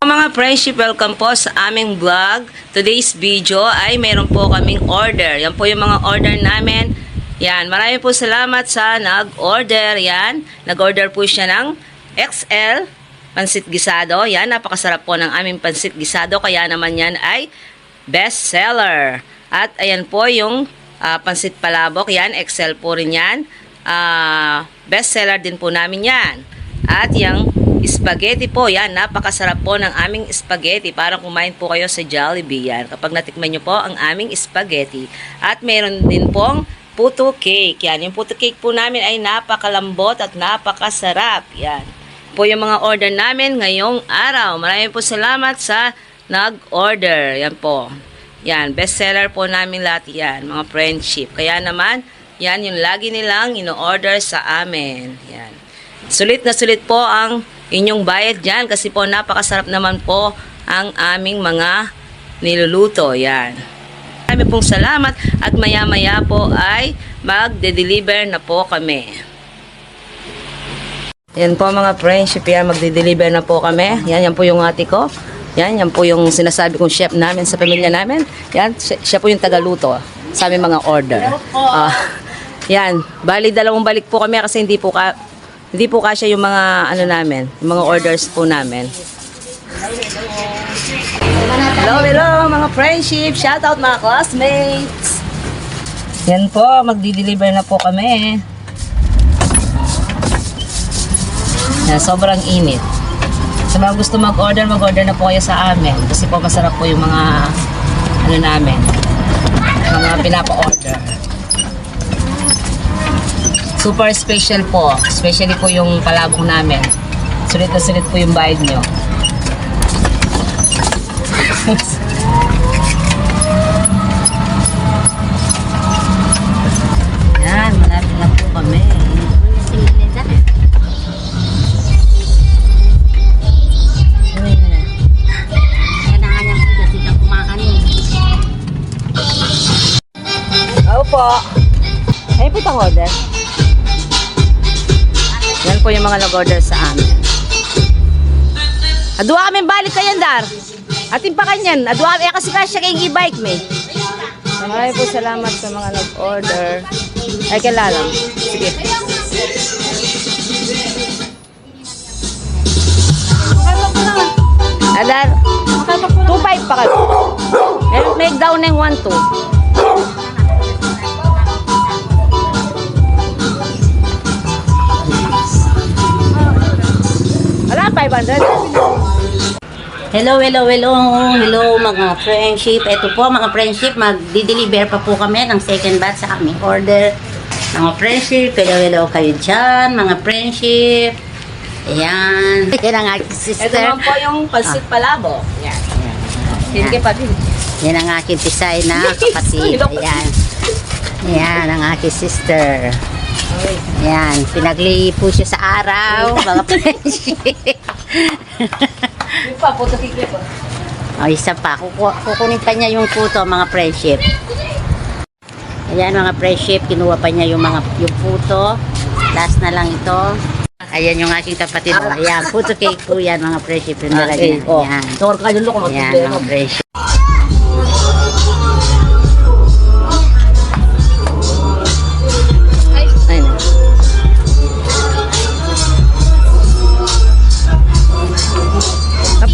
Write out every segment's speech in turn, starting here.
Mga friendship, welcome po sa aming vlog. Today's video ay meron po kaming order. Yan po yung mga order namin. Yan, marami po salamat sa nag-order. Yan, nag-order po siya ng XL pansit gisado. Yan, napakasarap po ng aming pansit gisado. Kaya naman yan ay best seller. At ayan po yung ah, pansit palabok. Yan, XL po rin yan. Ah, best seller din po namin yan. At yung spaghetti po, yan, napakasarap po ng aming spaghetti. Parang kumain po kayo sa Jollibee yan. Kapag natikman nyo po ang aming spaghetti. At meron din pong puto cake. Yan, yung puto cake po namin ay napakalambot at napakasarap. Yan. Po yung mga order namin ngayong araw. Maraming po salamat sa nag-order. Yan po. Yan, bestseller po namin lahat yan, mga friendship. Kaya naman, yan yung lagi nilang ino-order sa amin. Yan. Sulit na sulit po ang inyong bayad dyan kasi po napakasarap naman po ang aming mga niluluto. Yan. Marami pong salamat at maya-maya po ay magde-deliver na po kami. Yan po mga friendship, yan magde-deliver na po kami. Yan, yan po yung ate ko. Yan, yan po yung sinasabi kong chef namin sa pamilya namin. Yan, siya, siya po yung tagaluto sa aming mga order. Ah, yan, bali dalawang balik po kami kasi hindi po ka hindi po kasya yung mga ano namin, yung mga orders po namin. Hello, hello mga friendship. Shout out mga classmates. Yan po, magdi-deliver na po kami. Yan, sobrang init. Sa mga gusto mag-order, mag-order na po kayo sa amin. Kasi po masarap po yung mga ano namin, mga pinapa-order. Super special po. Especially po yung palabong namin. Sulit na sulit po yung bayad nyo. Yan, malapit na po kami. Opo. Ay, po itong order. Yan po yung mga nag-order sa amin. Adwa kami balik kayan, Dar. Atin pa kanyan. Adwa kami, eh, kasi kasya kayong e-bike, me. Maraming po salamat sa mga nag-order. Ay, kailangan. Sige. Adar, 2.5 pa kayo. May, may down ng 1.2. 500. Hello, hello, hello, hello mga friendship. Ito po mga friendship, magdi-deliver pa po kami ng second batch sa aming order. Mga friendship, hello, hello kayo dyan, mga friendship. Ayan. Yan ang aking Ito sister. naman po yung pansit palabo. Yan. Pa din. Yan ang aking tisay na kapatid. Ayan. Yan ang aking sister. Yan, pinaglihi po siya sa araw, mga friendship. Yung pa, puto kikli po. O, isa pa. Kuku kukunin pa niya yung puto, mga friendship. Ayan, mga friendship. Kinuha pa niya yung mga yung puto. Last na lang ito. Ayan yung aking kapatid. O, Ayan, puto cake po yan, mga friendship. Yung dala niya. oh. Ayan. Ayan, mga friendship.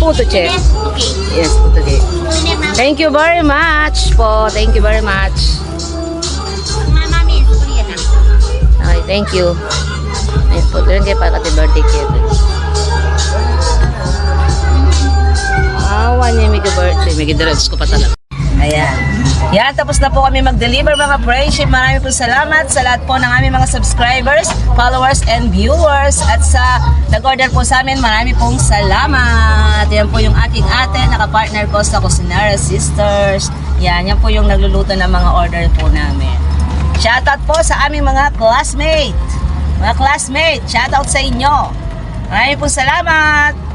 Na puto check. Yes, puto cake. Thank you very much po. Thank you very much. Okay, thank you. Ay, po, rin kayo pa kati birthday cake. Awa niya may birthday. May gidiretso ko pa talaga. Ayan. Yan, tapos na po kami mag-deliver mga friendship. Maraming po salamat sa lahat po ng aming mga subscribers, followers, and viewers. At sa nag-order po sa amin, marami pong salamat. Yan po yung aking ate, nakapartner ko sa Cusinara Sisters. Yan, yan po yung nagluluto ng mga order po namin. Shoutout po sa aming mga classmate. Mga classmate, shoutout sa inyo. Maraming po salamat.